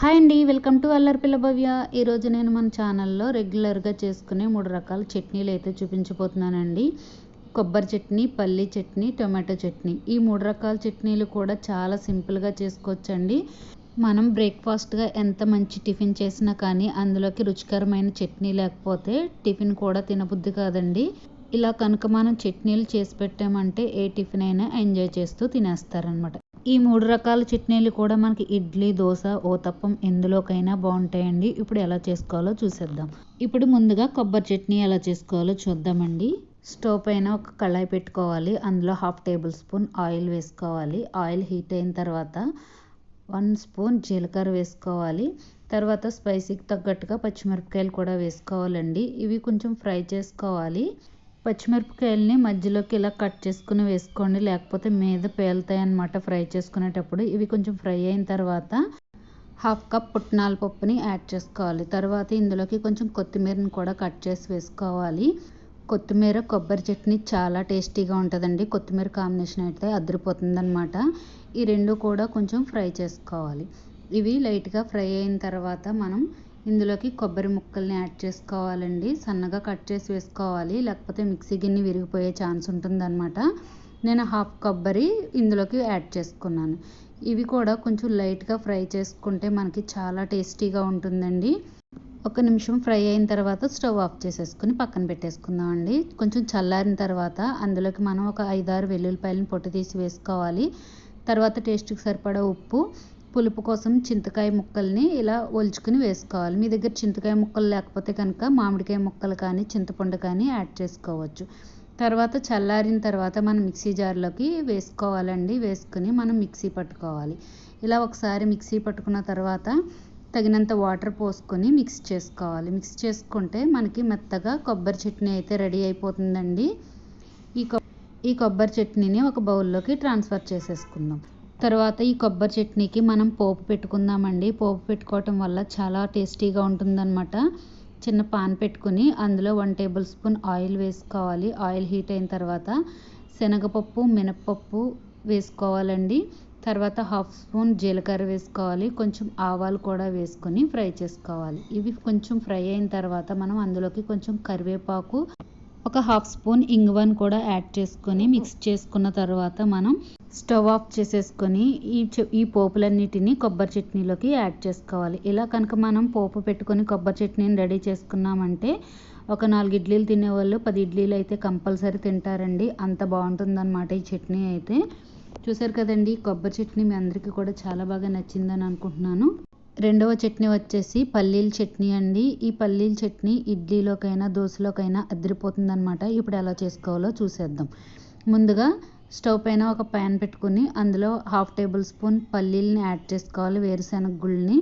Hi అండి welcome to అల్లరిపిల్ల భవ్య. ఈరోజు నేను మన ఛానల్లో రెగ్యులర్గా చేసుకునే మూడు రకాల చట్నీలు అయితే చూపించబోతున్నానండి. కొబ్బరి చట్నీ పల్లి చట్నీ టొమాటో చట్నీ. ఈ మూడు రకాల చట్నీలు కూడా చాలా సింపుల్గా చేసుకోవచ్చండి. మనం బ్రేక్ఫాస్ట్గా ఎంత మంచి టిఫిన్ చేసినా కానీ అందులోకి రుచికరమైన చట్నీ లేకపోతే టిఫిన్ కూడా తినబుద్ధి కాదండి. ఇలా కనుక మనం చట్నీలు చేసి పెట్టామంటే ఏ టిఫిన్ అయినా ఎంజాయ్ చేస్తూ తినేస్తారనమాట ఈ మూడు రకాల చట్నీలు కూడా మనకి ఇడ్లీ దోశ ఓతప్పం ఎందులోకైనా బాగుంటాయండి. ఇప్పుడు ఎలా చేసుకోవాలో చూసేద్దాం. ఇప్పుడు ముందుగా కొబ్బరి చట్నీ ఎలా చేసుకోవాలో చూద్దామండి. స్టవ్ పైన ఒక కళాయి పెట్టుకోవాలి. అందులో హాఫ్ టేబుల్ స్పూన్ ఆయిల్ వేసుకోవాలి. ఆయిల్ హీట్ అయిన తర్వాత వన్ స్పూన్ జీలకర్ర వేసుకోవాలి. తర్వాత స్పైసీకి తగ్గట్టుగా పచ్చిమిరపకాయలు కూడా వేసుకోవాలండి. ఇవి కొంచెం ఫ్రై చేసుకోవాలి. పచ్చిమిరపకాయలని మధ్యలోకి ఇలా కట్ చేసుకుని వేసుకోండి. లేకపోతే మీద పేలుతాయి అన్నమాట ఫ్రై చేసుకునేటప్పుడు. ఇవి కొంచెం ఫ్రై అయిన తర్వాత హాఫ్ కప్ పుట్నాల పప్పుని యాడ్ చేసుకోవాలి. తర్వాత ఇందులోకి కొంచెం కొత్తిమీరని కూడా కట్ చేసి వేసుకోవాలి. కొత్తిమీర కొబ్బరి చట్నీ చాలా టేస్టీగా ఉంటుందండి. కొత్తిమీర కాంబినేషన్ అయితే అదిరిపోతుంది ఈ రెండు కూడా కొంచెం ఫ్రై చేసుకోవాలి. ఇవి లైట్గా ఫ్రై అయిన తర్వాత మనం ఇందులోకి కొబ్బరి ముక్కల్ని యాడ్ చేసుకోవాలండి. సన్నగా కట్ చేసి వేసుకోవాలి. లేకపోతే మిక్సీ గిన్నె విరిగిపోయే ఛాన్స్ ఉంటుందన్నమాట. నేను హాఫ్ కొబ్బరి ఇందులోకి యాడ్ చేసుకున్నాను. ఇవి కూడా కొంచెం లైట్గా ఫ్రై చేసుకుంటే మనకి చాలా టేస్టీగా ఉంటుందండి. ఒక నిమిషం ఫ్రై అయిన తర్వాత స్టవ్ ఆఫ్ చేసేసుకుని పక్కన పెట్టేసుకుందాం అండి కొంచెం చల్లారిన తర్వాత అందులోకి మనం ఒక ఐదారు వెల్లుల్లిపాయలను పొట్టు తీసి వేసుకోవాలి. తర్వాత టేస్ట్కి సరిపడా ఉప్పు పులుపు కోసం చింతకాయ ముక్కల్ని ఇలా ఒలుచుకుని వేసుకోవాలి. మీ దగ్గర చింతకాయ ముక్కలు లేకపోతే కనుక మామిడికాయ ముక్కలు కానీ చింతపండు కానీ యాడ్ చేసుకోవచ్చు. తర్వాత చల్లారిన తర్వాత మనం మిక్సీ జార్లోకి వేసుకోవాలండి. వేసుకుని మనం మిక్సీ పట్టుకోవాలి. ఇలా ఒకసారి మిక్సీ పట్టుకున్న తర్వాత తగినంత వాటర్ పోసుకొని మిక్స్ చేసుకోవాలి. మిక్స్ చేసుకుంటే మనకి మెత్తగా కొబ్బరి చట్నీ అయితే రెడీ అయిపోతుందండి. ఈ ఈ కొబ్బరి చట్నీని ఒక బౌల్లోకి ట్రాన్స్ఫర్ చేసేసుకుందాం. తర్వాత ఈ కొబ్బరి చట్నీకి మనం పోపు పెట్టుకుందామండి. పోపు పెట్టుకోవటం వల్ల చాలా టేస్టీగా ఉంటుందన్నమాట. చిన్న పాన్ పెట్టుకుని అందులో వన్ టేబుల్ స్పూన్ ఆయిల్ వేసుకోవాలి. ఆయిల్ హీట్ అయిన తర్వాత శనగపప్పు మినప్పప్పు వేసుకోవాలండి. తర్వాత హాఫ్ స్పూన్ జీలకర్ర వేసుకోవాలి. కొంచెం ఆవాలు కూడా వేసుకొని ఫ్రై చేసుకోవాలి. ఇవి కొంచెం ఫ్రై అయిన తర్వాత మనం అందులోకి కొంచెం కరివేపాకు ఒక హాఫ్ స్పూన్ ఇంగువను కూడా యాడ్ చేసుకొని మిక్స్ చేసుకున్న తర్వాత మనం స్టవ్ ఆఫ్ చేసేసుకొని ఈ ఈ పోపులన్నిటిని కొబ్బరి చట్నీలోకి యాడ్ చేసుకోవాలి. ఇలా కనుక మనం పోపు పెట్టుకొని కొబ్బరి చట్నీని రెడీ చేసుకున్నామంటే ఒక నాలుగు ఇడ్లీలు తినేవాళ్ళు పది ఇడ్లీలు అయితే కంపల్సరీ తింటారండి. అంత బాగుంటుందన్నమాట ఈ చట్నీ అయితే. చూసారు కదండి కొబ్బరి చట్నీ మీ అందరికీ కూడా చాలా బాగా నచ్చిందని అనుకుంటున్నాను. రెండవ చట్నీ వచ్చేసి పల్లీల చట్నీ అండి. ఈ పల్లీల చట్నీ ఇడ్లీలోకైనా దోశలోకైనా అదిరిపోతుందనమాట ఇప్పుడు ఎలా చేసుకోవాలో చూసేద్దాం. ముందుగా స్టవ్ పైన ఒక ప్యాన్ పెట్టుకుని అందులో హాఫ్ టేబుల్ స్పూన్ పల్లీలని యాడ్ చేసుకోవాలి. వేరుశెనగ గుళ్ళని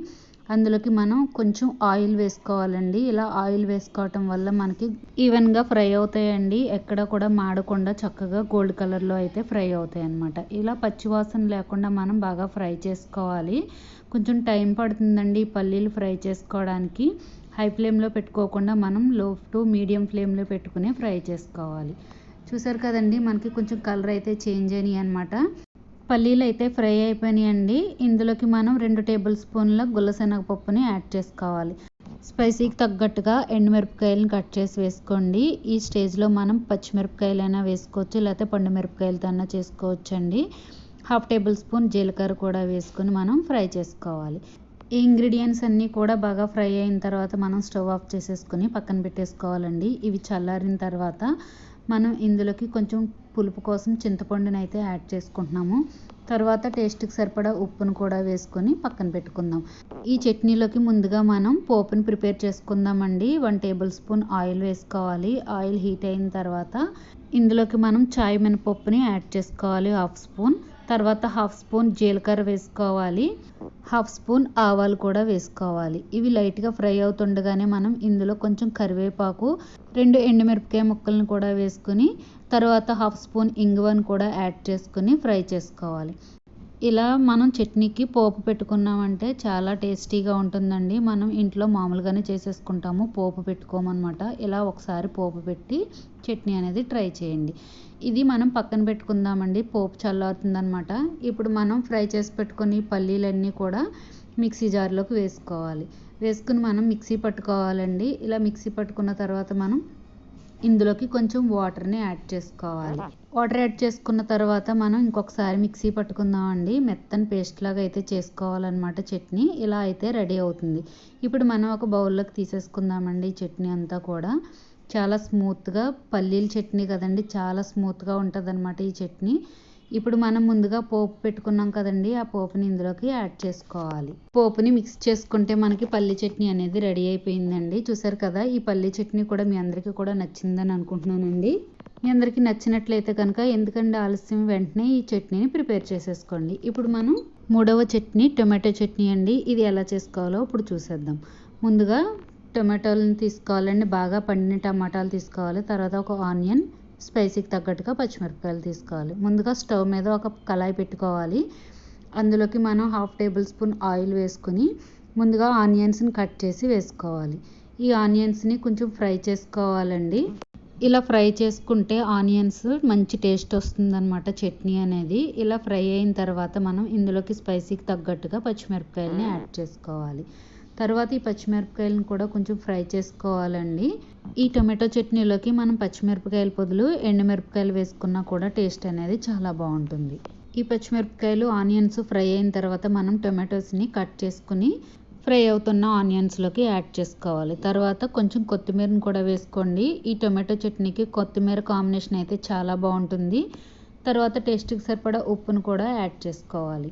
అందులోకి మనం కొంచెం ఆయిల్ వేసుకోవాలండి. ఇలా ఆయిల్ వేసుకోవటం వల్ల మనకి ఈవెన్గా ఫ్రై అవుతాయండి. ఎక్కడ కూడా మాడకుండా చక్కగా గోల్డ్ కలర్లో అయితే ఫ్రై అవుతాయి అన్నమాట ఇలా పచ్చివాసన లేకుండా మనం బాగా ఫ్రై చేసుకోవాలి. కొంచెం టైం పడుతుందండి ఈ పల్లీలు ఫ్రై చేసుకోవడానికి. హై ఫ్లేమ్లో పెట్టుకోకుండా మనం లో టు మీడియం ఫ్లేమ్లో పెట్టుకునే ఫ్రై చేసుకోవాలి. చూసారు కదండి మనకి కొంచెం కలర్ అయితే చేంజ్ అయినాయి అనమాట పల్లీలు అయితే ఫ్రై అయిపోయినాయండి. ఇందులోకి మనం రెండు టేబుల్ స్పూన్ల గుల్లశనగపప్పుని యాడ్ చేసుకోవాలి. స్పైసీకి తగ్గట్టుగా ఎండుమిరపకాయలను కట్ చేసి వేసుకోండి. ఈ స్టేజ్లో మనం పచ్చిమిరపకాయలైనా వేసుకోవచ్చు లేకపోతే పండు మిరపకాయలతో అయినా చేసుకోవచ్చు అండి హాఫ్ టేబుల్ స్పూన్ జీలకర్ర కూడా వేసుకొని మనం ఫ్రై చేసుకోవాలి. ఈ ఇంగ్రీడియంట్స్ అన్నీ కూడా బాగా ఫ్రై అయిన తర్వాత మనం స్టవ్ ఆఫ్ చేసేసుకొని పక్కన పెట్టేసుకోవాలండి. ఇవి చల్లారిన తర్వాత మనం ఇందులోకి కొంచెం పులుపు కోసం చింతపండుని అయితే యాడ్ చేసుకుంటున్నాము. తర్వాత టేస్ట్కి సరిపడా ఉప్పును కూడా వేసుకొని పక్కన పెట్టుకుందాం. ఈ చట్నీలోకి ముందుగా మనం పోపుని ప్రిపేర్ చేసుకుందామండి. వన్ టేబుల్ స్పూన్ ఆయిల్ వేసుకోవాలి. ఆయిల్ హీట్ అయిన తర్వాత ఇందులోకి మనం చాయ్ మినపప్పుని యాడ్ చేసుకోవాలి హాఫ్ స్పూన్. తర్వాత హాఫ్ స్పూన్ జీలకర్ర వేసుకోవాలి. హాఫ్ స్పూన్ ఆవాలు కూడా వేసుకోవాలి. ఇవి లైట్గా ఫ్రై అవుతుండగానే మనం ఇందులో కొంచెం కరివేపాకు రెండు ఎండుమిరపకాయ ముక్కలను కూడా వేసుకుని తర్వాత హాఫ్ స్పూన్ ఇంగువను కూడా యాడ్ చేసుకుని ఫ్రై చేసుకోవాలి. ఇలా మనం చట్నీకి పోపు పెట్టుకున్నామంటే చాలా టేస్టీగా ఉంటుందండి. మనం ఇంట్లో మామూలుగానే చేసేసుకుంటాము పోపు పెట్టుకోమన్నమాట. ఇలా ఒకసారి పోపు పెట్టి చట్నీ అనేది ట్రై చేయండి. ఇది మనం పక్కన పెట్టుకుందామండి పోపు చల్లారుతుందనమాట ఇప్పుడు మనం ఫ్రై చేసి పెట్టుకుని పల్లీలన్నీ కూడా మిక్సీ జార్లోకి వేసుకోవాలి. వేసుకుని మనం మిక్సీ పట్టుకోవాలండి. ఇలా మిక్సీ పట్టుకున్న తర్వాత మనం ఇందులోకి కొంచెం వాటర్ని యాడ్ చేసుకోవాలి. వాటర్ యాడ్ చేసుకున్న తర్వాత మనం ఇంకొకసారి మిక్సీ పట్టుకుందామండి. మెత్తని పేస్ట్ లాగా అయితే చేసుకోవాలన్నమాట చట్నీ. ఇలా అయితే రెడీ అవుతుంది. ఇప్పుడు మనం ఒక బౌల్లోకి తీసేసుకుందామండి ఈ చట్నీ అంతా కూడా. చాలా స్మూత్గా పల్లీల చట్నీ కదండి. చాలా స్మూత్గా ఉంటుంది అనమాట ఈ చట్నీ. ఇప్పుడు మనం ముందుగా పోపు పెట్టుకున్నాం కదండి ఆ పోపుని ఇందులోకి యాడ్ చేసుకోవాలి. పోపుని మిక్స్ చేసుకుంటే మనకి పల్లి చట్నీ అనేది రెడీ అయిపోయిందండి. చూసారు కదా ఈ పల్లి చట్నీ కూడా మీ అందరికీ కూడా నచ్చిందని అనుకుంటున్నానండి. మీ అందరికీ నచ్చినట్లయితే కనుక ఎందుకంటే ఆలస్యం వెంటనే ఈ చట్నీని ప్రిపేర్ చేసేసుకోండి. ఇప్పుడు మనం మూడవ చట్నీ టొమాటో చట్నీ అండి. ఇది ఎలా చేసుకోవాలో ఇప్పుడు చూసేద్దాం. ముందుగా టొమాటోలను తీసుకోవాలండి. బాగా పండిన టమాటాలు తీసుకోవాలి. తర్వాత ఒక ఆనియన్ స్పైసీకి తగ్గట్టుగా పచ్చిమిరపకాయలు తీసుకోవాలి. ముందుగా స్టవ్ మీద ఒక కళాయి పెట్టుకోవాలి. అందులోకి మనం హాఫ్ టేబుల్ స్పూన్ ఆయిల్ వేసుకుని ముందుగా ఆనియన్స్ని కట్ చేసి వేసుకోవాలి. ఈ ఆనియన్స్ని కొంచెం ఫ్రై చేసుకోవాలండి. ఇలా ఫ్రై చేసుకుంటే ఆనియన్స్ మంచి టేస్ట్ వస్తుందన్నమాట చట్నీ అనేది. ఇలా ఫ్రై అయిన తర్వాత మనం ఇందులోకి స్పైసీకి తగ్గట్టుగా పచ్చిమిరపకాయలని యాడ్ చేసుకోవాలి. తర్వాత ఈ పచ్చిమిరపకాయలను కూడా కొంచెం ఫ్రై చేసుకోవాలండి. ఈ టొమాటో చట్నీలోకి మనం పచ్చిమిరపకాయల పొదులు ఎండుమిరపకాయలు వేసుకున్నా కూడా టేస్ట్ అనేది చాలా బాగుంటుంది. ఈ పచ్చిమిరపకాయలు ఆనియన్స్ ఫ్రై అయిన తర్వాత మనం టొమాటోస్ని కట్ చేసుకుని ఫ్రై అవుతున్న ఆనియన్స్లోకి యాడ్ చేసుకోవాలి. తర్వాత కొంచెం కొత్తిమీరని కూడా వేసుకోండి. ఈ టొమాటో చట్నీకి కొత్తిమీర కాంబినేషన్ అయితే చాలా బాగుంటుంది. తర్వాత టేస్ట్కి సరిపడా ఉప్పును కూడా యాడ్ చేసుకోవాలి.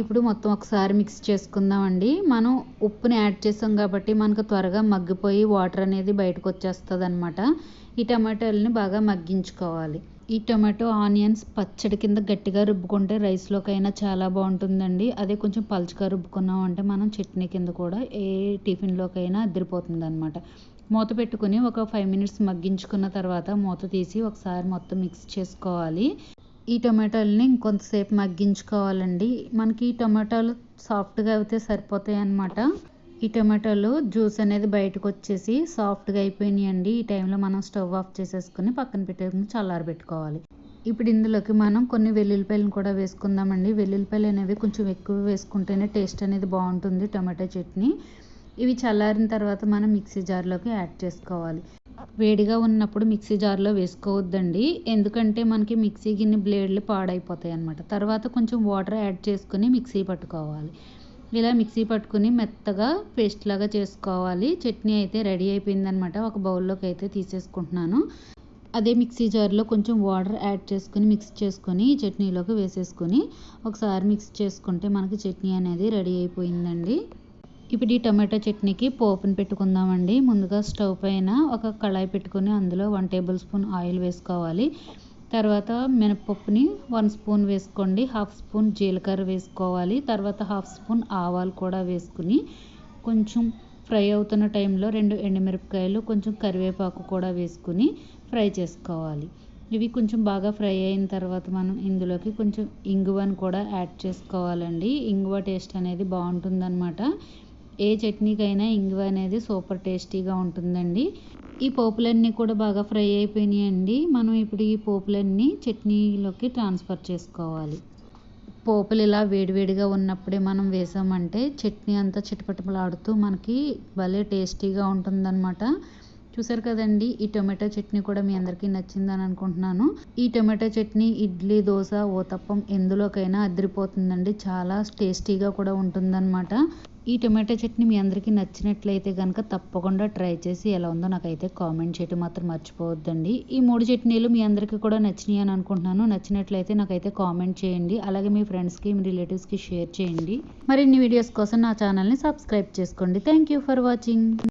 ఇప్పుడు మొత్తం ఒకసారి మిక్స్ చేసుకుందామండి. మనం ఉప్పుని యాడ్ చేసాం కాబట్టి మనకు త్వరగా మగ్గిపోయి వాటర్ అనేది బయటకు వచ్చేస్తుంది అనమాట ఈ టమాటోలని బాగా మగ్గించుకోవాలి. ఈ టమాటో ఆనియన్స్ పచ్చడి కింద గట్టిగా రుబ్బుకుంటే రైస్లోకైనా చాలా బాగుంటుందండి. అదే కొంచెం పలుచగా రుబ్బుకున్నాం అంటే మనం చట్నీ కింద కూడా ఏ టిఫిన్లోకైనా అద్దరిపోతుంది అనమాట మూత పెట్టుకుని ఒక ఫైవ్ మినిట్స్ మగ్గించుకున్న తర్వాత మూత తీసి ఒకసారి మొత్తం మిక్స్ చేసుకోవాలి. ఈ టొమాటోలని ఇంకొంతసేపు మగ్గించుకోవాలండి. మనకి ఈ టొమాటోలు సాఫ్ట్గా అయితే సరిపోతాయి అన్నమాట. ఈ టమాటాలు జ్యూస్ అనేది బయటకు వచ్చేసి సాఫ్ట్గా అయిపోయినాయండి. ఈ టైంలో మనం స్టవ్ ఆఫ్ చేసేసుకుని పక్కన పెట్టేసుకుని చల్లారబెట్టుకోవాలి ఇప్పుడు ఇందులోకి మనం కొన్ని వెల్లుల్లిపాయలను కూడా వేసుకుందామండి. వెల్లుల్లిపాయలు అనేవి కొంచెం ఎక్కువ వేసుకుంటేనే టేస్ట్ అనేది బాగుంటుంది టమాటా చట్నీ. ఇవి చల్లారిన తర్వాత మనం మిక్సీ జార్లోకి యాడ్ చేసుకోవాలి. వేడిగా ఉన్నప్పుడు మిక్సీ జార్లో వేసుకోవద్దండి. ఎందుకంటే మనకి మిక్సీ గిన్నె బ్లేడ్లు పాడైపోతాయి అనమాట తర్వాత కొంచెం వాటర్ యాడ్ చేసుకుని మిక్సీ పట్టుకోవాలి. ఇలా మిక్సీ పట్టుకుని మెత్తగా పేస్ట్ లాగా చేసుకోవాలి. చట్నీ అయితే రెడీ అయిపోయిందనమాట ఒక బౌల్లోకి అయితే తీసేసుకుంటున్నాను. అదే మిక్సీ జార్లో కొంచెం వాటర్ యాడ్ చేసుకుని మిక్స్ చేసుకొని చట్నీలోకి వేసేసుకొని ఒకసారి మిక్స్ చేసుకుంటే మనకి చట్నీ అనేది రెడీ అయిపోయిందండి. ఇప్పుడు ఈ టమాటో చట్నీకి పోపుని పెట్టుకుందామండి. ముందుగా స్టవ్ పైన ఒక కళాయి పెట్టుకొని అందులో వన్ టేబుల్ స్పూన్ ఆయిల్ వేసుకోవాలి. తర్వాత మినపప్పుని వన్ స్పూన్ వేసుకోండి. హాఫ్ స్పూన్ జీలకర్ర వేసుకోవాలి. తర్వాత హాఫ్ స్పూన్ ఆవాలు కూడా వేసుకుని కొంచెం ఫ్రై అవుతున్న టైంలో రెండు ఎండుమిరపకాయలు కొంచెం కరివేపాకు కూడా వేసుకుని ఫ్రై చేసుకోవాలి. ఇవి కొంచెం బాగా ఫ్రై అయిన తర్వాత మనం ఇందులోకి కొంచెం ఇంగువను కూడా యాడ్ చేసుకోవాలండి. ఇంగువ టేస్ట్ అనేది బాగుంటుందన్నమాట. ఏ చట్నీకైనా ఇంగువ అనేది సూపర్ టేస్టీగా ఉంటుందండి. ఈ పోపులన్నీ కూడా బాగా ఫ్రై అయిపోయినాయండి. మనం ఇప్పుడు ఈ పోపులన్నీ చట్నీలోకి ట్రాన్స్ఫర్ చేసుకోవాలి. పోపులు ఇలా వేడివేడిగా ఉన్నప్పుడే మనం వేసామంటే చట్నీ అంతా చిటపటలాడుతూ మనకి భలే టేస్టీగా ఉంటుందన్నమాట. చూసారు కదండి ఈ టొమాటో చట్నీ కూడా మీ అందరికీ నచ్చిందని అనుకుంటున్నాను. ఈ టొమాటో చట్నీ ఇడ్లీ దోశ ఓతప్పం ఎందులోకైనా అదిరిపోతుందండి. చాలా టేస్టీగా కూడా ఉంటుందన్నమాట. ఈ టొమాటో చట్నీ మీ అందరికీ నచ్చినట్లయితే కనుక తప్పకుండా ట్రై చేసి ఎలా ఉందో నాకైతే కామెంట్ చేయడం మాత్రం మర్చిపోవద్దండి. ఈ మూడు చట్నీలు మీ అందరికీ కూడా నచ్చినాయి అని అనుకుంటున్నాను. నచ్చినట్లయితే నాకైతే కామెంట్ చేయండి. అలాగే మీ ఫ్రెండ్స్కి మీ రిలేటివ్స్కి షేర్ చేయండి. మరిన్ని వీడియోస్ కోసం నా ఛానల్ని సబ్స్క్రైబ్ చేసుకోండి. Thank you for watching.